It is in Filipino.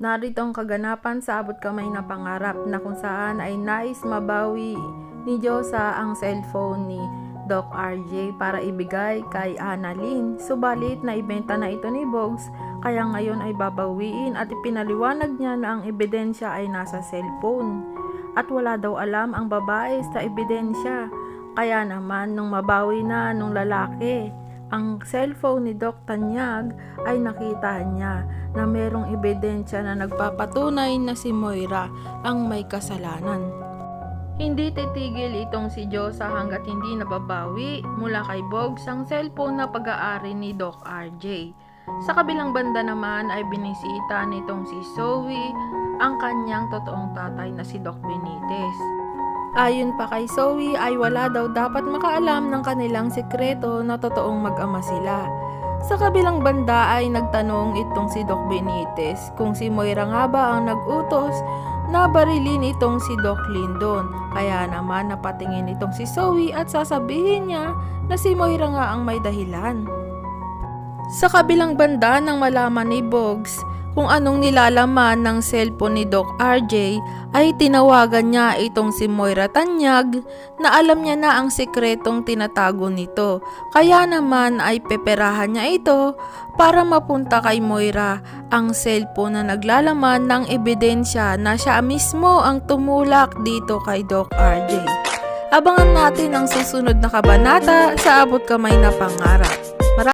Narito ang kaganapan sa abot kamay na pangarap na kung saan ay nais mabawi ni Diyosa ang cellphone ni Doc RJ para ibigay kay Annalyn. Subalit na ibenta na ito ni Bogs kaya ngayon ay babawiin at ipinaliwanag niya na ang ebidensya ay nasa cellphone. At wala daw alam ang babae sa ebidensya. Kaya naman nung mabawi na nung lalaki ang cellphone ni Doc Tanyag ay nakita niya na merong ebidensya na nagpapatunay na si Moira ang may kasalanan. Hindi titigil itong si Josa hanggat hindi nababawi mula kay Bogs ang cellphone na pag-aari ni Doc RJ. Sa kabilang banda naman ay binisita nitong si Zoe ang kanyang totoong tatay na si Doc Benitez. Ayon pa kay Zoe ay wala daw dapat makaalam ng kanilang sekreto na totoong mag-ama sila. Sa kabilang banda ay nagtanong itong si Doc Benitez kung si Moira nga ba ang nag-utos na barilin itong si Doc Lindon. Kaya naman napatingin itong si Zoe at sasabihin niya na si Moira nga ang may dahilan. Sa kabilang banda nang malaman ni Boggs kung anong nilalaman ng cellphone ni Doc RJ ay tinawagan niya itong si Moira Tanyag na alam niya na ang sikretong tinatago nito. Kaya naman ay peperahan niya ito para mapunta kay Moira ang cellphone na naglalaman ng ebidensya na siya mismo ang tumulak dito kay Doc RJ. Abangan natin ang susunod na kabanata sa Abot Kamay na Pangarap.